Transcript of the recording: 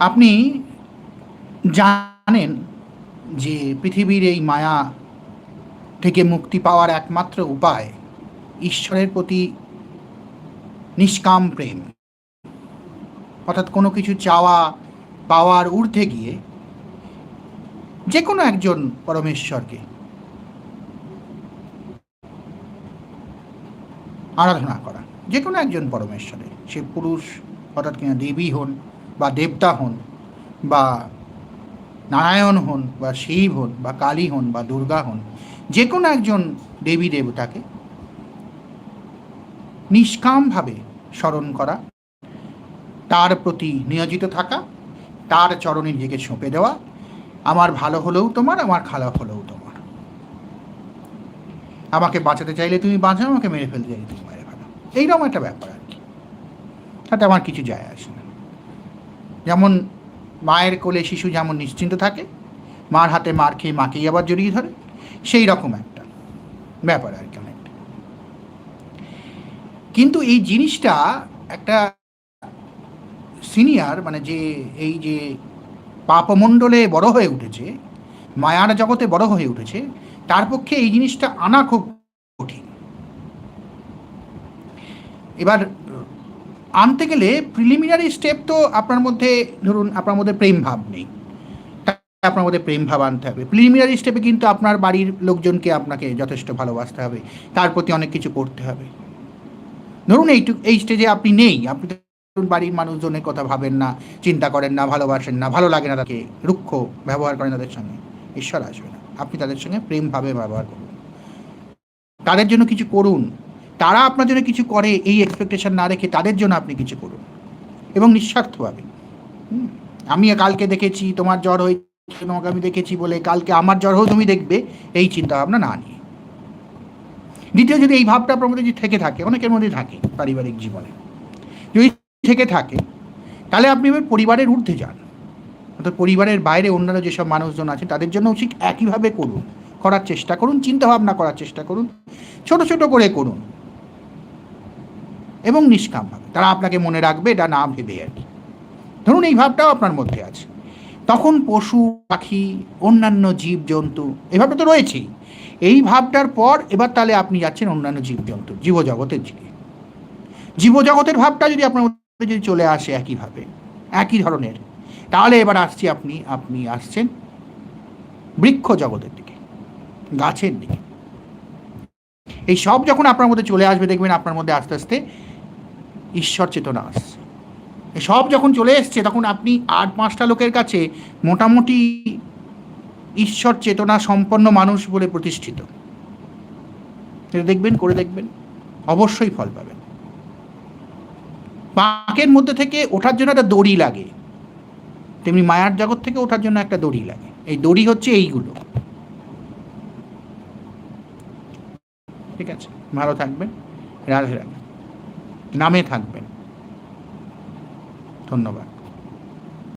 আপনি জানেন যে পৃথিবীর এই মায়া থেকে মুক্তি পাওয়ার একমাত্র উপায় ঈশ্বরের প্রতি নিষ্কাম প্রেম। অর্থাৎ কোনো কিছু চাওয়া পাওয়ার ঊর্ধ্বে গিয়ে যে কোনো একজন পরমেশ্বরকে আরাধনা করা। যে কোনো একজন পরমেশ্বরের। সে পুরুষ অর্থাৎ কিনা দেবী হন বা দেবতা হন বা নারায়ণ হন বা শিব হন বা কালী হন বা দুর্গা হন যে কোনো একজন দেবী দেবতাকে নিষ্কামভাবে স্মরণ করা, তার প্রতি নিয়োজিত থাকা, তার চরণে নিজেকে সঁপে দেওয়া, আমার ভালো হলেও তোমার, আমার খারাপ হলেও তোমার। আমাকে বাঁচাতে চাইলে তুমি বাঁচাও, আমাকে মেরে ফেলতে চাইলে তুমি মেরে ফেলো। এইরকম একটা ব্যাপার আর কি। তাতে আমার কিছু যায় আসে না। যেমন মায়ের কোলে শিশু যেমন নিশ্চিন্ত থাকে, মার হাতে মার খেয়ে মাকেই আবার জড়িয়ে ধরে, সেই রকম একটা ব্যাপার আর কি অনেকটা। কিন্তু এই জিনিসটা একটা সিনিয়র মানে যে এই যে পাপমণ্ডলে বড় হয়ে উঠেছে, মায়ার জগতে বড় হয়ে উঠেছে, তার পক্ষে এই জিনিসটা আনা খুব কঠিন। এবার আনতে গেলে প্রিলিমিনারি স্টেপ তো আপনার মধ্যে ধরুন আপনার মধ্যে প্রেম ভাব নেই। আপনার মধ্যে প্রেম ভাব আনতে হবে। প্রিলিমিনারি স্টেপে কিন্তু আপনার বাড়ির লোকজনকে আপনাকে যথেষ্ট ভালোবাসতে হবে। তার প্রতি অনেক কিছু করতে হবে। ধরুন এইটুক এই স্টেজে আপনি নেই। আপনি বাড়ির মানুষজনের কথা ভাবেন না, চিন্তা করেন না, ভালোবাসেন না, ভালো লাগে না তাকে, রুক্ষ ব্যবহার করেন তাদের সঙ্গে। ঈশ্বর আসবে না। আপনি তাদের সঙ্গে প্রেমভাবে ব্যবহার করুন। তাদের জন্য কিছু করুন। তারা আপনার জন্য কিছু করে, এই এক্সপেকটেশন না রেখে তাদের জন্য আপনি কিছু করুন। এবং নিঃস্বার্থভাবে। আমি কালকে দেখেছি, তোমার জ্বর হয়েছে, তোমাকে আমি দেখেছি বলে কালকে আমার জ্বর হোক তুমি দেখবে, এই চিন্তা ভাবনা না নিয়ে। দ্বিতীয়, যদি এই ভাবটা আপনার মধ্যে যদি থেকে থাকে, অনেকের মধ্যে থাকে পারিবারিক জীবনে। যদি থেকে থাকে, তাহলে আপনি পরিবারের ঊর্ধ্বে যান। অর্থাৎ পরিবারের বাইরে অন্যান্য যেসব মানুষজন আছে, তাদের জন্য ঠিক একইভাবে করুন। করার চেষ্টা করুন চিন্তা ভাবনা করার চেষ্টা করুন, ছোট ছোট করে করুন। এবং নিষ্কামভাবে তারা আপনাকে মনে রাখবে, এটা না ভেবে আর কি। ধরুন এই ভাবটাও আপনার মধ্যে আছে। তখন পশু, পাখি, অন্যান্য জীবজন্তু এভাবে তো রয়েছেই। এই ভাবটার পর এবার তাহলে আপনি যাচ্ছেন অন্যান্য জীবজন্তু, জীবজগতের দিকে। জীবজগতের ভাবটা যদি আপনার মধ্যে যদি চলে আসে একইভাবে, একই ধরনের, তাহলে এবার আসছি আপনি আপনি আসছেন বৃক্ষ জগতের দিকে, গাছের দিকে। এই সব যখন আপনার মধ্যে চলে আসবে, দেখবেন আপনার মধ্যে আস্তে আস্তে ঈশ্বর চেতনা আসছে সব যখন চলে এসছে, তখন আপনি আট পাঁচটা লোকের কাছে মোটামুটি ঈশ্বর চেতনা সম্পন্ন মানুষ বলে প্রতিষ্ঠিত। দেখবেন, করে দেখবেন, অবশ্যই ফল পাবেন। পাঁকের মধ্যে থেকে ওঠার জন্য একটা দড়ি লাগে। তেমনি মায়ার জগৎ থেকে ওঠার জন্য একটা দড়ি লাগে। এই দড়ি হচ্ছে এইগুলো। ঠিক আছে? ভালো থাকবেন। রাধে রাধে। নামে থাকবেন। ধন্যবাদ।